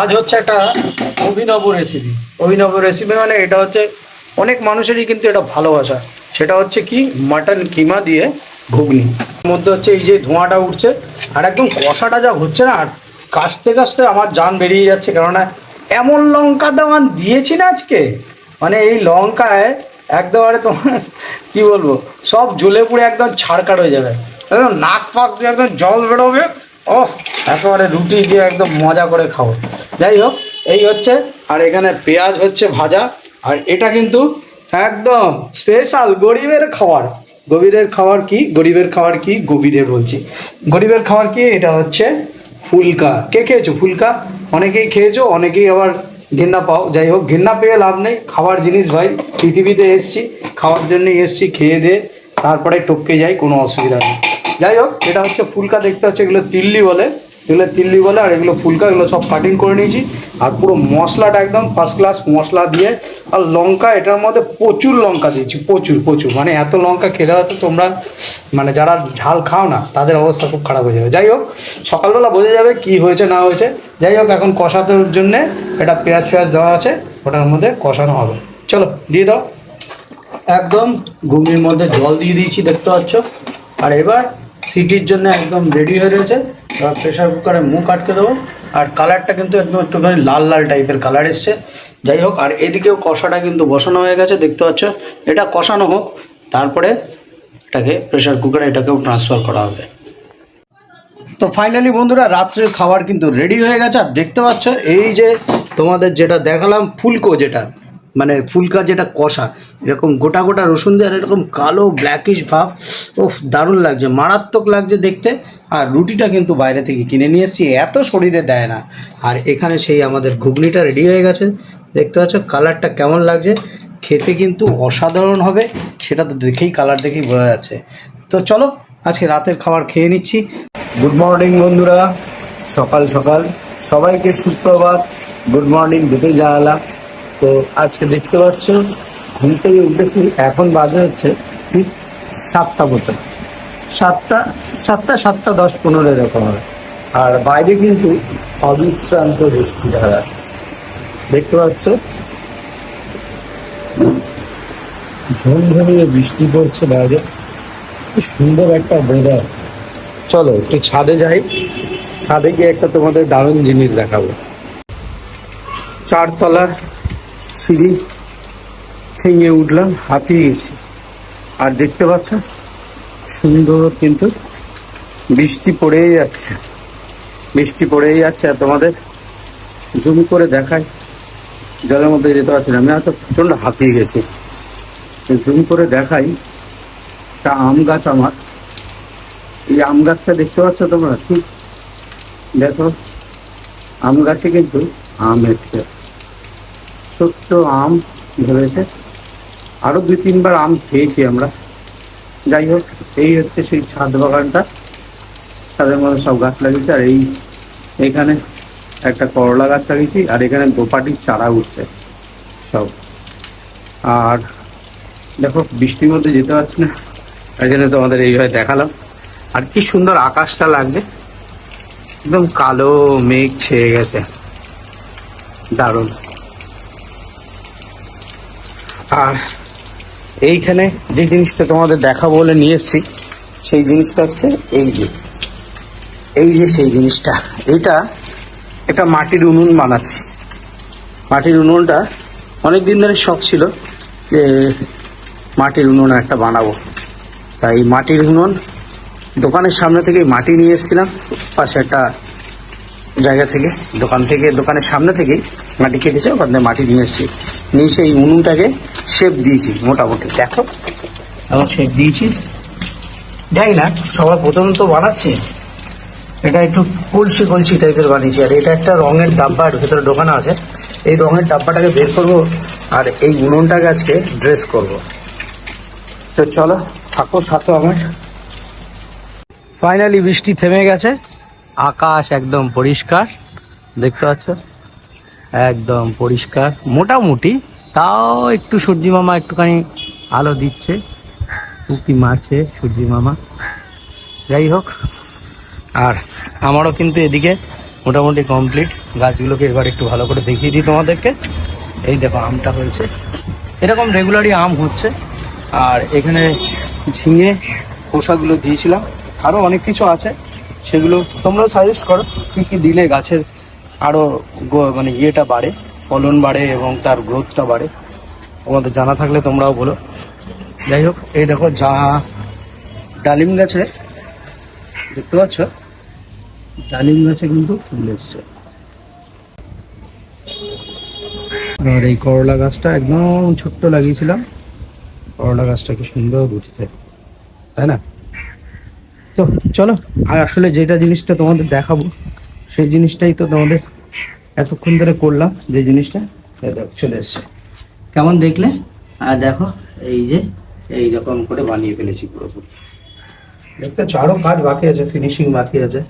আজ হচ্ছে একটা অভিনব রেসিপি অভিনব রেসিপি মানে এটা হচ্ছে, অনেক মানুষেরই কিন্তু এটা ভালোবাসা। সেটা হচ্ছে কি মাটন কিমা দিয়ে ঘুগনি। মধ্যে হচ্ছে এই যে ধোঁয়াটা উঠছে, আর একদম কষাটা যা হচ্ছে না, আর কাশতে কাশতে আমার জান বেরিয়ে যাচ্ছে, কেননা এমন লঙ্কা দামান দিয়েছি না আজকে। মানে এই লঙ্কায় একদম আরে তোমার, কি বলব, সব জ্বলে পুড়ে একদম ছাড়কাট হয়ে যাবে। একদম নাক ফাক দিয়ে একদম জল বেরোবে ও একেবারে রুটি দিয়ে একদম মজা করে খাব। যাই হোক এই হচ্ছে, আর এখানে পেঁয়াজ হচ্ছে ভাজা, আর এটা কিন্তু একদম স্পেশাল গরিবের খাবার গরিবের খাবার কি? গরিবের খাবার কি? গভীরে বলছি। গরিবের খাবার কি? এটা হচ্ছে ফুলকা। কে খেয়েছো ফুলকা? অনেকেই খেয়েছো, অনেকেই আবার ঘেন্না পাও। যাই হোক ঘেন্না পেয়ে লাভ নেই। খাবার জিনিস ভাই, পৃথিবীতে এসছি, খাওয়ার জন্যই এসছি, খেয়ে দিয়ে তারপরে টপকে যাই, কোনো অসুবিধা নেই। যাই হোক এটা হচ্ছে ফুলকা, দেখতে হচ্ছে এগুলো তিল্লি বলে। এগুলো তিল্লি বলে আর এগুলো ফুলকা, এগুলো সব কাটিং করে নিয়েছি। আর পুরো মশলাটা একদম ফার্স্ট ক্লাস মশলা দিয়ে। আর লঙ্কা, এটার মধ্যে প্রচুর লঙ্কা দিয়েছি, প্রচুর প্রচুর। মানে এত লঙ্কা খেতে হয়তো তোমরা মানে যারা ঝাল খাও না, তাদের অবস্থা খুব খারাপ হয়ে যাবে। যাই হোক, সকালবেলা বোঝা যাবে কি হয়েছে, না হয়েছে। যাই হোক, এখন কষানোর জন্যে এটা পেঁয়াজ পেঁয়াজ দেওয়া আছে, ওটার মধ্যে কষানো হবে। চলো, দিয়ে দাও। একদম ঘুগনির মধ্যে জল দিয়ে দিয়েছি, দেখতে পাচ্ছ। আর এবার সিটির জন্য একদম রেডি হয়ে রয়েছে। এবার প্রেশার কুকারে মুখ আটকে দেবো। আর কালারটা কিন্তু একদম একটুখানি লাল লাল টাইপের কালার এসছে। যাই হোক, আর এদিকেও কষাটা কিন্তু বসানো হয়ে গেছে, দেখতে পাচ্ছ? এটা কষানো হোক, তারপরে এটাকে প্রেশার কুকারে এটাকেও ট্রান্সফার করা হবে। তো ফাইনালি বন্ধুরা, রাত্রের খাবার কিন্তু রেডি হয়ে গেছে। আর দেখতে পাচ্ছ, এই যে তোমাদের যেটা দেখালাম, ফুলকো যেটা মানে ফুলকা যেটা কষা, এরকম গোটা গোটা রসুন দিয়ে আর এরকম কালো ব্ল্যাকিশ ভাব ও দারুণ লাগছে। মারাত্মক লাগছে দেখতে। আর রুটিটা কিন্তু বাইরে থেকে কিনে নিয়ে এসেছি, এত শরীরে দেয় না। আর এখানে সেই আমাদের ঘুগনিটা রেডি হয়ে গেছে। দেখতে পাচ্ছ কালারটা কেমন লাগছে। খেতে কিন্তু অসাধারণ হবে, সেটা তো দেখেই কালার দেখেই বোঝা যাচ্ছে। তো চলো, আজকে রাতের খাবার খেয়ে নিচ্ছি। গুড মর্নিং বন্ধুরা। সকাল সকাল। সবাইকে সুপ্রভাত। গুড মর্নিং দুটোই জানালা তো আজকে দেখতে পাচ্ছ, ঘুম থেকে উঠেছি, এখন বাজে হচ্ছে ঠিক সাতটা মতো। সাতটা সাতটা সাতটা, দশ, পনেরো এরকম হবে। আর বাইরে কিন্তু অবিশ্রান্ত বৃষ্টি ধারা দেখতে পাচ্ছ? ঝমঝমিয়ে বৃষ্টি পড়ছে বাইরে। সুন্দর একটা ওয়েদার চলো, একটু ছাদে যাই। ছাদে গিয়ে একটা তোমাদের দারুণ জিনিস দেখাবো। চারতলার সিঁড়ি ছেঙে উঠলাম হাতিয়ে গেছি। আর দেখতে পাচ্ছ, সুন্দর কিন্তু বৃষ্টি পড়েই যাচ্ছে। বৃষ্টি পড়েই যাচ্ছে, আর তোমাদের জুম করে দেখাই। জলের মধ্যে যেতে পারছি না, আমি হয়তো প্রচণ্ড হাতিয়ে গেছি। জুম করে দেখাই তা আম গাছ আমার। এই আম গাছটা দেখতে পাচ্ছ তোমরা? ঠিক দেখো, আম গাছে কিন্তু আম এসছে। ছোট্ট আম ধরেছে আরও দুই তিনবার আম খেয়েছি আমরা। যাই হোক, এই হচ্ছে সেই ছাদ বাগানটা। ছাদের মধ্যে সব গাছ লাগিয়েছে, আর এই এখানে একটা করলা গাছ লাগিয়েছি, আর এখানে দোপাটির চারা উঠছে সব। আর দেখো, বৃষ্টির মধ্যে যেতে পারছি না, তাই জন্য তোমাদের এইভাবে দেখালাম। আর কি সুন্দর আকাশটা লাগবে। একদম কালো মেঘ ছেয়ে গেছে। দারুণ। আর এইখানে যে জিনিসটা তোমাদের দেখাবো বলে নিয়ে সেই জিনিসটা হচ্ছে এই যে এই যে সেই জিনিসটা। এইটা একটা মাটির উনুন বানাচ্ছি। মাটির উনুনটা অনেক দিন ধরে শখ ছিল যে মাটির উনুন একটা বানাবো। তাই মাটির উনুন দোকানের সামনে থেকে মাটি নিয়ে এসেছিলাম, পাশে একটা জায়গা থেকে, দোকান থেকে, দোকানের সামনে থেকেই মাটি কেটেছে, ওখান থেকে মাটি নিয়ে এসেছি। নিয়ে সেই উনুনটাকে শেপ দিয়েছি, মোটামুটি। দেখো। এবং শেপ দিয়েছি। যাই না সবার প্রথম তো বানাচ্ছি। এটা একটু কলসি কলসি টাইপের বানিয়েছি। আর এটা একটা রঙের ডাব্বার ভেতরে ঢোকানো আছে। এই রঙের ডাব্বাটাকে বের করব আর এই উনুনটাকে আজকে ড্রেস করব। তো চলো, থাকো সাথে আমার। ফাইনালি বৃষ্টি থেমে গেছে। আকাশ একদম পরিষ্কার। দেখতে পাচ্ছ? একদম পরিষ্কার। মোটামুটি, তাও একটু সূর্যি মামা একটুখানি আলো দিচ্ছে। উকি মারছে সূর্যি মামা। যাই হোক, আর আমারও কিন্তু এদিকে মোটামুটি কমপ্লিট গাছগুলোকে এবার একটু ভালো করে দেখিয়ে দিই তোমাদেরকে। এই দেখো, আমটা হয়েছে। এরকম রেগুলারই আম হচ্ছে। আর এখানে ঝিঙে খোসাগুলো দিয়েছিলাম। আরও অনেক কিছু আছে। সেগুলো তোমরাও সাজেস্ট করো, কী কী দিলে গাছের আরও মানে ইয়েটা বাড়ে, ফলন বাড়ে এবং তার গ্রোথটা বাড়ে। তোমাদের জানা থাকলে তোমরাও বলো। যাই হোক, এই দেখো যা ডালিম গাছে, দেখতে পাচ্ছ? ডালিম গাছে কিন্তু ফুল এসছে। আর এই করলা গাছটা একদম ছোট্ট লাগিয়েছিলাম। করলা গাছটা কি সুন্দর উঠেছে, তাই না? তো চলো, আর আসলে যেটা জিনিসটা তোমাদের দেখাবো সেই জিনিসটাই তো তোমাদের এতক্ষণ ধরে করলাম, যে জিনিসটা দেখো চলে এসছে। কেমন দেখলে? আর দেখো, এই যে এই রকম করে বানিয়ে ফেলেছি পুরোপুরি। দেখতে পাচ্ছ, আরও কাজ বাকি আছে ফিনিশিং বাকি আছে।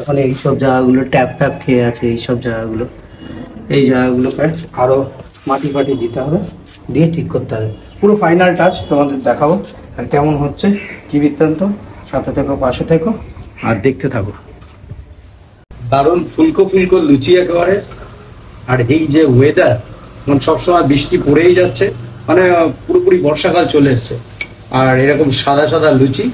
এখন এই সব জায়গাগুলো ট্যাপ ট্যাপ খেয়ে আছে, এই সব জায়গাগুলো। এই জায়গাগুলোকে আরও মাটি ফাটি দিতে হবে, দিয়ে ঠিক করতে হবে। পুরো ফাইনাল টাচ তোমাদের দেখাবো, আর কেমন হচ্ছে, কি বৃত্তান্ত, সাথে থেকো, পাশে থেকো, আর দেখতে থাকো। দারুণ ফুলকো ফুলকো লুচি একেবারে আর এই যে ওয়েদার মানে সবসময় বৃষ্টি পড়েই যাচ্ছে মানে পুরোপুরি বর্ষাকাল চলে এসছে। আর এরকম সাদা সাদা লুচি,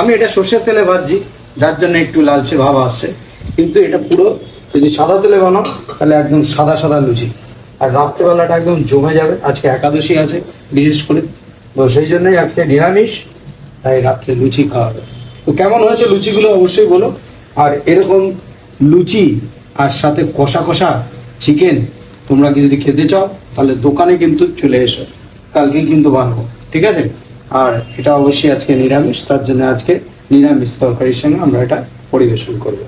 আমি এটা সর্ষের তেলে ভাজছি, যার জন্য একটু লালচে ভাব আসছে। কিন্তু এটা পুরো, যদি সাদা তেলে বানাও, তাহলে একদম সাদা সাদা লুচি। আর রাত্রেবেলাটা একদম জমে যাবে, আজকে একাদশী আছে, বিশেষ করে। তো সেই জন্যই আজকে নিরামিষ, তাই রাত্রে লুচি খাওয়া হবে। তো কেমন হয়েছে লুচিগুলো অবশ্যই বলো। আর এরকম লুচি আর সাথে কষা কষা চিকেন তোমরা যদি খেতে চাও, তাহলে দোকানে কিন্তু চলে এসো। কালকেই কিন্তু বানাবো, ঠিক আছে? আর এটা অবশ্যই আজকে নিরামিষ, তার জন্য আজকে নিরামিষ তরকারির সঙ্গে আমরা এটা পরিবেশন করব।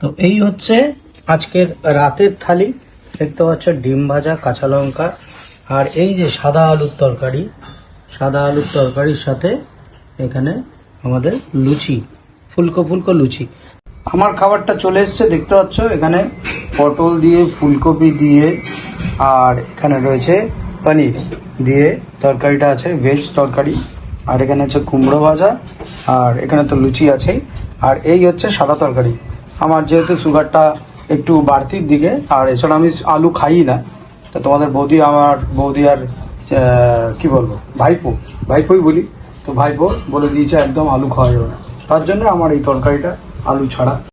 তো এই হচ্ছে আজকের রাতের থালি। দেখতে পাচ্ছ, ডিম ভাজা, কাঁচা লঙ্কা। আর এই যে সাদা আলুর তরকারি, সাদা আলুর তরকারির সাথে এখানে আমাদের লুচি, ফুলকো ফুলকো লুচি। আমার খাবারটা চলে এসছে, দেখতে পাচ্ছ? এখানে পটল দিয়ে, ফুলকপি দিয়ে, আর এখানে রয়েছে পনির দিয়ে তরকারিটা আছে ভেজ তরকারি। আর এখানে হচ্ছে কুমড়ো ভাজা, আর এখানে তো লুচি আছেই। আর এই হচ্ছে সাদা তরকারি। আমার যেহেতু সুগারটা একটু বাড়তির দিকে, আর এছাড়া আমি আলু খাই না, তা তোমাদের বৌদি আমার বৌদি আর কি বলব, ভাইপো, ভাইপোই বলি। তো ভাইপো বলে দিয়েছে, একদম আলু খাওয়া যাবে না। তার জন্য আমার এই তরকারিটা আলু ছাড়া।